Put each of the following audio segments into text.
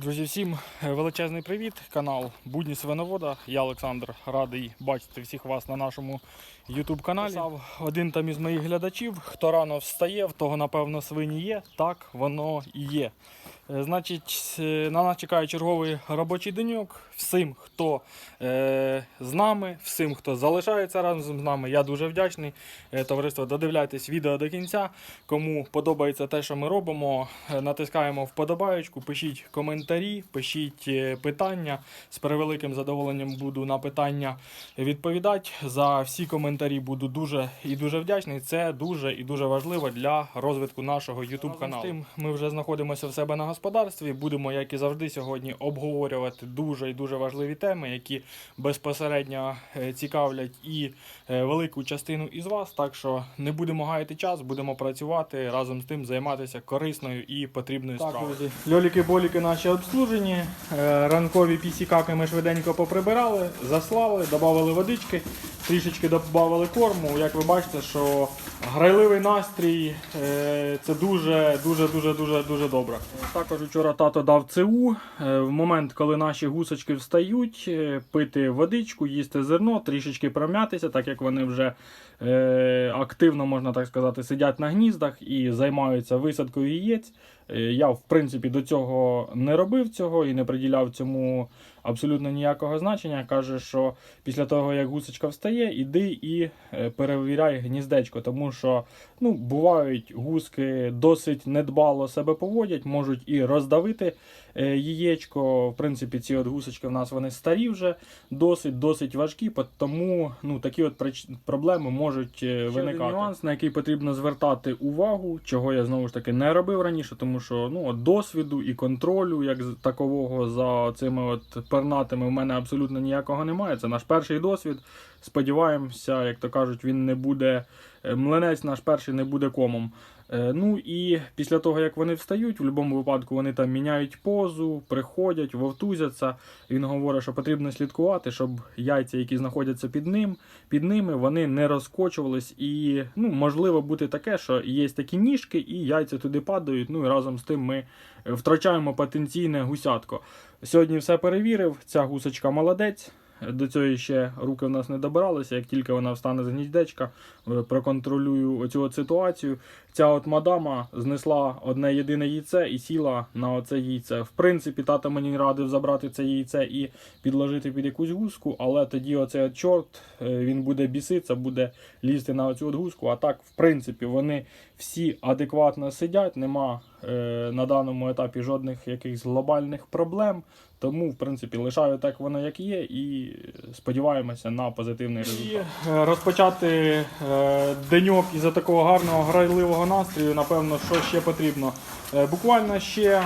Друзі, всім величезний привіт! Канал Будні Свиновода. Я Олександр радий бачити всіх вас на нашому YouTube каналі. Писав один там із моїх глядачів, хто рано встає, в того напевно свині є. Так воно і є. Е, Значить, е, на нас чекає черговий робочий деньок. Всім, хто е, з нами, всім, хто залишається разом з нами, я дуже вдячний. Е, товариство, додивляйтесь відео до кінця. Кому подобається те, що ми робимо, натискаємо вподобаєчку, пишіть коментарі, пишіть питання. З превеликим задоволенням буду на питання відповідати. За всі коментарі буду дуже і дуже вдячний. Це дуже і дуже важливо для розвитку нашого YouTube каналу. Ми вже знаходимося в себе на господарстві. Будемо, як і завжди, сьогодні обговорювати дуже і дуже важливі теми, які безпосередньо е, цікавлять і е, велику частину із вас. Так що не будемо гаяти час, будемо працювати разом з тим, займатися корисною і потрібною справою. Льоліки-боліки наші обслужені. Е, Ранкові пісікаки ми швиденько поприбирали, заслали, додали водички, трішечки додали корму. Як ви бачите, що грайливий настрій е, це дуже, дуже, дуже, дуже, дуже добре. Також вчора тато дав ЦУ. Е, В момент, коли наші гусочки встають, е, пити водичку, їсти зерно, трішечки пром'ятися, так як вони вже активно, можна так сказати, сидять на гніздах і займаються висадкою яєць. Е, Я, в принципі, до цього не робив цього і не приділяв цьому абсолютно ніякого значення. Каже, що після того, як гусочка встає, іди і е, перевіряй гніздечко, тому що ну, бувають гуски досить недбало себе поводять, можуть і роздавити яєчко. В принципі, ці от гусочки в нас вони старі вже, досить досить важкі, тому ну, такі от проблеми можуть е, виникати. нюанс, на який потрібно звертати увагу, чого я знову ж таки не робив раніше, тому що ну, от досвіду і контролю, як такового за цими от пернатими, в мене абсолютно ніякого немає. Це наш перший досвід. Сподіваємося, як то кажуть, він не буде. е, Млинець наш перший не буде комом. Е, Ну і після того, як вони встають, в будь-якому випадку вони там міняють позу, приходять, вовтузяться. Він говорить, що потрібно слідкувати, щоб яйця, які знаходяться під ним, під ними, вони не розкочувались. І ну, можливо бути таке, що є такі ніжки, і яйця туди падають. Ну і разом з тим ми втрачаємо потенційне гусятко. Сьогодні все перевірив. Ця гусочка молодець. До цього ще руки в нас не добиралися. Як тільки вона встане з гніздечка, е, проконтролюю оцю ситуацію. Ця от мадама знесла одне єдине яйце і сіла на оце яйце. В принципі, тато мені радив забрати це яйце і підложити під якусь гуску, але тоді оцей от чорт е, він буде біситися, буде лізти на оцю от гуску. А так, в принципі, вони всі адекватно сидять, нема е, на даному етапі жодних якихось глобальних проблем. Тому, в принципі, лишаю так воно, як є, і сподіваємося на позитивний результат. І е, розпочати е, деньок із такого гарного грайливого настрою, напевно, що ще потрібно. Е, Буквально ще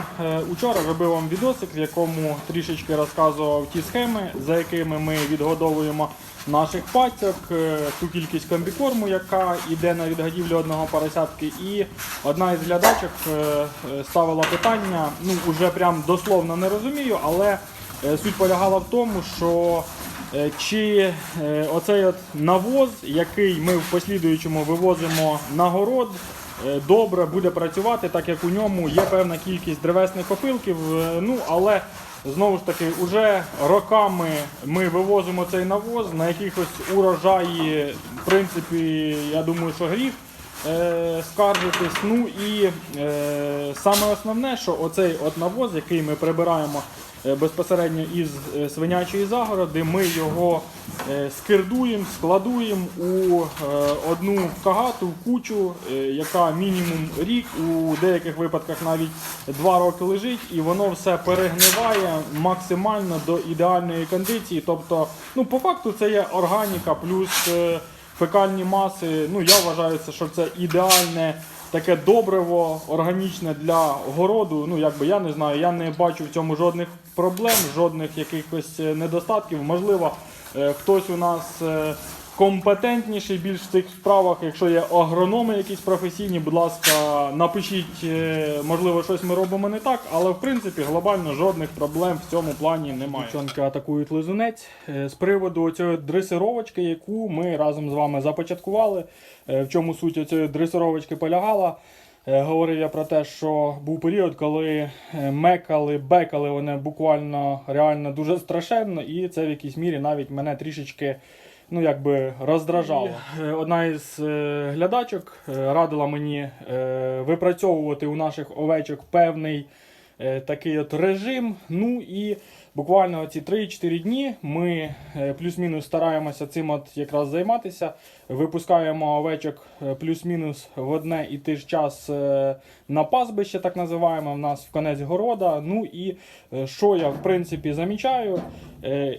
учора робив вам відосик, в якому трішечки розказував ті схеми, за якими ми відгодовуємо наших пацьок, е, ту кількість комбікорму, яка йде на відгодівлю одного поросятки. І одна із глядачок е, е, ставила питання, ну уже прям дословно не розумію, але суть полягала в тому, що чи оцей от навоз, який ми в послідуючому вивозимо на город, добре буде працювати, так як у ньому є певна кількість древесних опилків. Ну але знову ж таки, уже роками ми вивозимо цей навоз на якихось урожаї. В принципі, я думаю, що гріх е, скаржитись. Ну і е, саме основне, що оцей от навоз, який ми прибираємо безпосередньо із е, свинячої загороди, ми його е, скирдуємо, складуємо у е, одну кагату, кучу, е, яка мінімум рік, у деяких випадках навіть два роки лежить, і воно все перегниває максимально до ідеальної кондиції. Тобто, ну по факту це є органіка плюс. е, фекальні маси, ну я вважаю, що це ідеальне таке добриво, органічне для городу. Ну, якби я не знаю, я не бачу в цьому жодних проблем, жодних якихось е, недостатків. Можливо, е, хтось у нас. Компетентніший більш в цих справах, якщо є агрономи якісь професійні, будь ласка, напишіть, е, можливо, щось ми робимо не так, але в принципі глобально жодних проблем в цьому плані немає. Дівчонки атакують лизунець Е, з приводу цієї дресировочки, яку ми разом з вами започаткували. Е, В чому суть цієї дресировочки полягала? Говорив я про те, що був період, коли мекали, бекали вони буквально реально дуже страшенно, і це в якійсь мірі навіть мене трішечки ну, якби роздражало. Е, Одна із е, глядачок е, радила мені випрацьовувати у наших овечок певний такий от режим. Ну і буквально ці 3-4 дні ми плюс-мінус стараємося цим от якраз займатися. Випускаємо овечок е, плюс-мінус в одне і той ж час е, на пастбище, так називаємо, в нас в конець города. Ну і е, що я в принципі замічаю,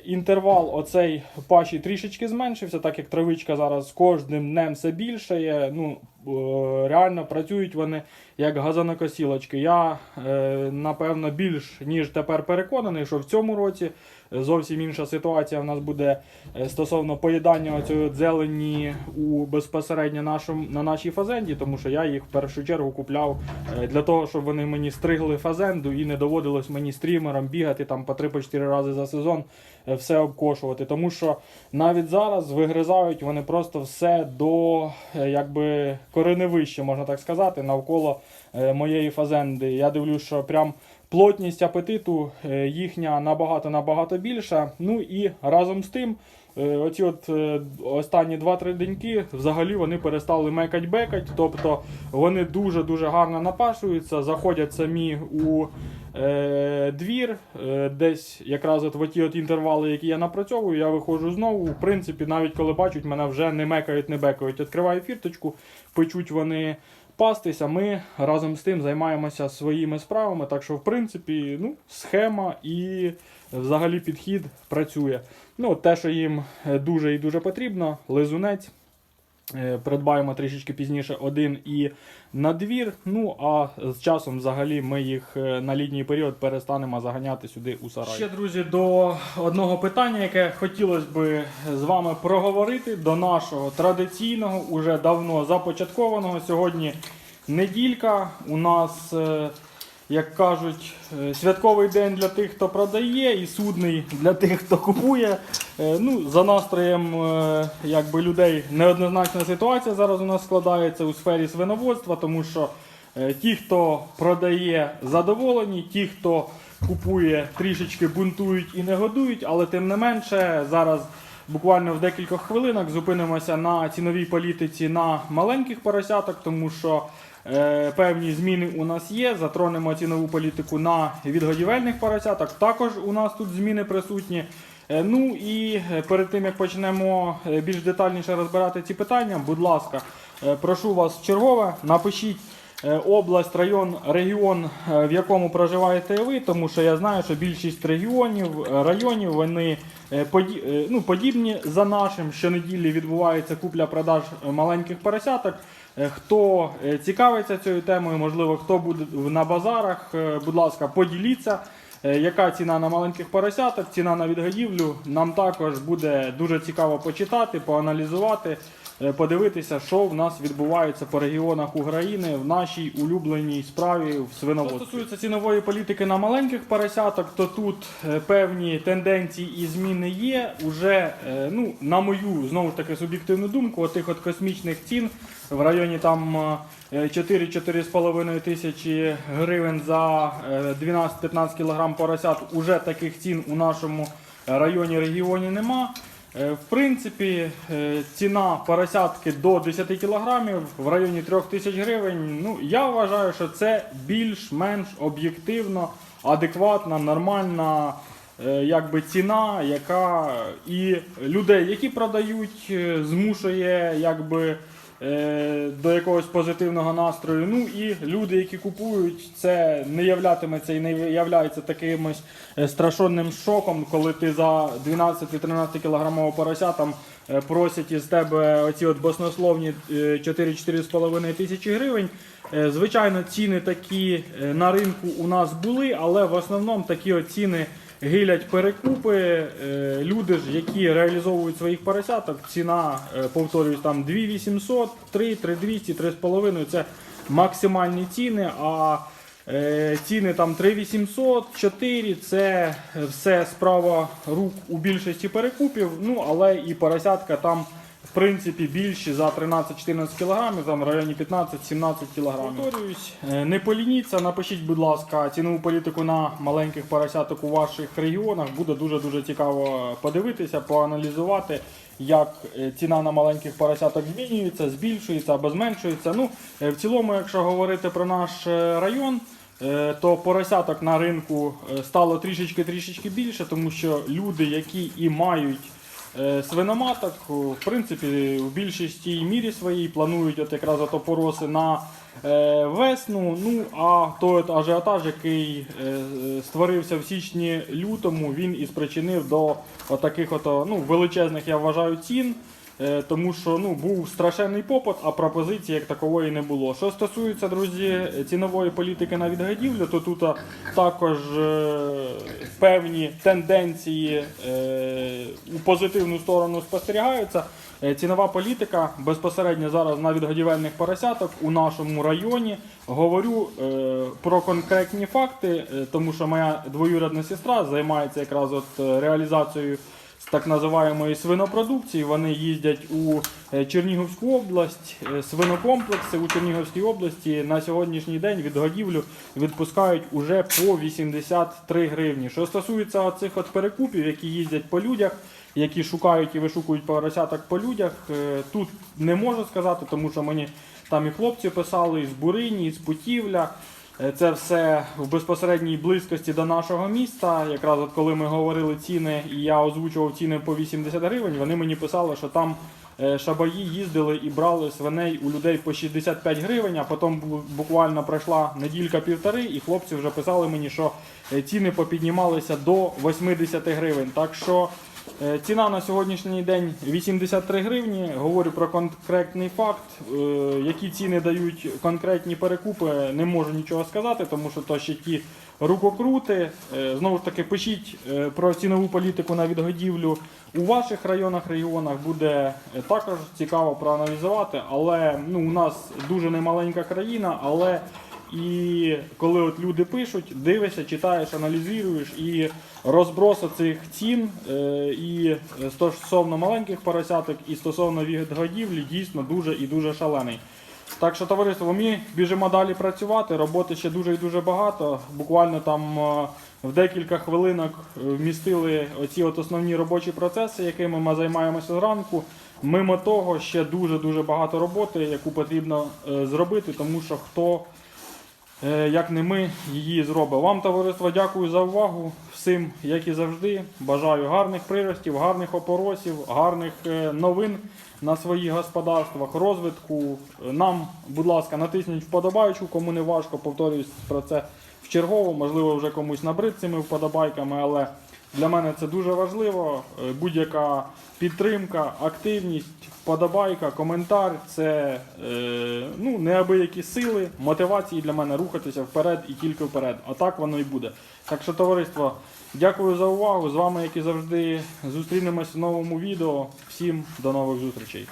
інтервал оцей паші трішечки зменшився, так як травичка зараз з кожним днем все більшає. Ну, е, реально працюють вони як газонокосілочки. Я напевно більш ніж тепер переконаний, що в цьому році зовсім інша ситуація в нас буде е, стосовно поїдання цієї зелені у безпосередньо нашому на нашій фазенді, тому що я їх в першу чергу купляв е, для того, щоб вони мені стригли фазенду і не доводилось мені стрімером бігати там по 3-4 рази за сезон е, все обкошувати. Тому що навіть зараз вигризають вони просто все до якби кореневище, можна так сказати, навколо моєї фазенди. Я дивлюсь, що прям плотність апетиту е, їхня набагато набагато більша. Ну і разом з тим. е, Оці от е, останні 2-3 деньки взагалі вони перестали мекать бекать, тобто вони дуже-дуже гарно напашуються, заходять самі у е, двір, десь якраз от в ті от інтервали, які я напрацьовую, я виходжу знову. В принципі, навіть коли бачать, мене вже не мекають, не бекають. Відкриваю фірточку, печуть вони пастися. Ми разом з тим займаємося своїми справами. Так що, в принципі, ну, схема і взагалі підхід працює. Ну, те, що їм е, дуже і дуже потрібно, лизунець. Е, Придбаємо трішечки пізніше один і на двір. Ну а з часом взагалі ми їх е, на літній період перестанемо заганяти сюди у сарай. Ще друзі, до одного питання, яке хотілося би з вами проговорити, до нашого традиційного, уже давно започаткованого. Сьогодні неділька. У нас, е, як кажуть, святковий день для тих, хто продає, і судний для тих, хто купує. Е, Ну, за настроєм е, якби, людей неоднозначна ситуація зараз у нас складається у сфері свиноводства, тому що е, ті, хто продає, задоволені, ті, хто купує, трішечки бунтують і не годують, але тим не менше зараз. Буквально в декілька хвилинок зупинимося на ціновій політиці на маленьких поросяток, тому що е, певні зміни у нас є. Затронемо цінову політику на відгодівельних поросяток. Також у нас тут зміни присутні. Е, Ну і е, перед тим як почнемо е, більш детальніше розбирати ці питання, будь ласка, прошу вас чергове, напишіть область, район, регіон, в якому проживаєте ви, тому що я знаю, що більшість регіонів, районів вони поді- ну, подібні за нашим. Щонеділі відбувається купля-продаж маленьких поросяток. Хто цікавиться цією темою, можливо, хто буде на базарах, будь ласка, поділіться. Е, Яка ціна на маленьких поросяток, ціна на відгодівлю. Нам також буде дуже цікаво почитати, поаналізувати, подивитися, що в нас відбувається по регіонах України в нашій улюбленій справі в свиноводстві. Що стосується цінової політики на маленьких поросяток, то тут е, певні тенденції і зміни є. Уже, е, ну, на мою знову ж таки суб'єктивну думку, отих от космічних цін в районі там. е, 4-4,5 тисячі гривень за е, 12-15 кг поросят. Уже таких цін у нашому районі регіоні нема. Е, В принципі, е, ціна поросятки до 10 кг в районі 3 тисяч гривень. Ну, я вважаю, що це більш-менш об'єктивно, адекватна, нормальна е, якби ціна, яка і людей, які продають, змушує якби. Е, До якогось позитивного настрою. Ну і люди, які купують, це не являтиметься і не являється такимось е, страшенним шоком, коли ти за 12-13 кілограмового порося там е, просять із тебе оці от баснословні е, 4-4,5 тисячі гривень. Звичайно, ціни такі на ринку у нас були, але в основному такі ціни гилять перекупи. Е, Люди ж, які реалізовують своїх поросяток, ціна, е, повторюсь, там 2800, 3, 3200, 3,5 це максимальні ціни. А е, ціни там 3800, 4 це все справа рук у більшості перекупів. Ну, але і поросятка там принципі більші за 13-14 кг, там в районі 15-17 кг. Повторююсь, е, не полініться, напишіть, будь ласка, цінову політику на маленьких поросяток у ваших регіонах. Буде дуже-дуже цікаво подивитися, поаналізувати, як е, ціна на маленьких поросяток змінюється, збільшується або зменшується. Ну, е, в цілому, якщо говорити про наш район. То поросяток на ринку стало трішечки-трішечки більше, тому що люди, які і мають свиноматок, в принципі, в більшості мірі своїй планують от якраз отопороси на е, весну. Ну а той от ажіотаж, який е, е, створився в січні-лютому, він і спричинив до таких ну, величезних, я вважаю, цін. Е, Тому що ну, був страшенний попит, а пропозиції як такової не було. Що стосується, друзі, цінової політики на відгадівлю, то тут також е, певні тенденції е, у позитивну сторону спостерігаються. Цінова політика безпосередньо зараз на відгодівельних поросяток у нашому районі. Говорю про конкретні факти, тому що моя двоюрідна сестра займається якраз от реалізацією з так називаємої свинопродукції. Вони їздять у е, Чернігівську область, е, свинокомплекси у Чернігівській області на сьогоднішній день від годівлю відпускають уже по 83 гривні. Що стосується оцих от перекупів, які їздять по людях, які шукають і вишукують поросяток по людях, е, тут не можу сказати, тому що мені там і хлопці писали і з Бурині, і з Путівля. Е, Це все в безпосередній близькості до нашого міста. Якраз от коли ми говорили ціни, і я озвучував ціни по 80 гривень, вони мені писали, що там е, шабаї їздили і брали свиней у людей по 65 гривень, а потім буквально пройшла неділька-півтори, і хлопці вже писали мені, що е, ціни попіднімалися до 80 гривень. Так що Ціна на сьогоднішній день 83 гривні. Говорю про конкретний факт. Е, Які ціни дають конкретні перекупи, не можу нічого сказати, тому що то ще ті рукокрути. Е, Знову ж таки, пишіть е, про цінову політику на відгодівлю у ваших районах, регіонах. Буде е, також цікаво проаналізувати. Але ну, у нас дуже немаленька країна, але і коли от люди пишуть, дивишся, читаєш, аналізуєш і розброс цих цін е, і стосовно маленьких поросяток, і стосовно відгодівлі дійсно дуже і дуже шалений. Так що, товариство, ми біжимо далі працювати. Роботи ще дуже і дуже багато. Буквально там е, в декілька хвилинок е, вмістили оці от основні робочі процеси, якими ми займаємося зранку. Мимо того, ще дуже дуже багато роботи, яку потрібно зробити, тому що хто як не ми її зробимо. Вам, товариство, дякую за увагу. Всім, як і завжди, бажаю гарних приростів, гарних опоросів, гарних е, новин на своїх господарствах, розвитку. Е, Нам, будь ласка, натисніть вподобайку, кому не важко, повторюсь про це в чергову, можливо, вже комусь набрид цими вподобайками, але для мене це дуже важливо. Е, Будь-яка підтримка, активність, вподобайка, коментар це е, ну, неабиякі сили, мотивації для мене рухатися вперед і тільки вперед. А так воно і буде. Так що, товариство, дякую за увагу. З вами, як і завжди, зустрінемось в новому відео. Всім до нових зустрічей.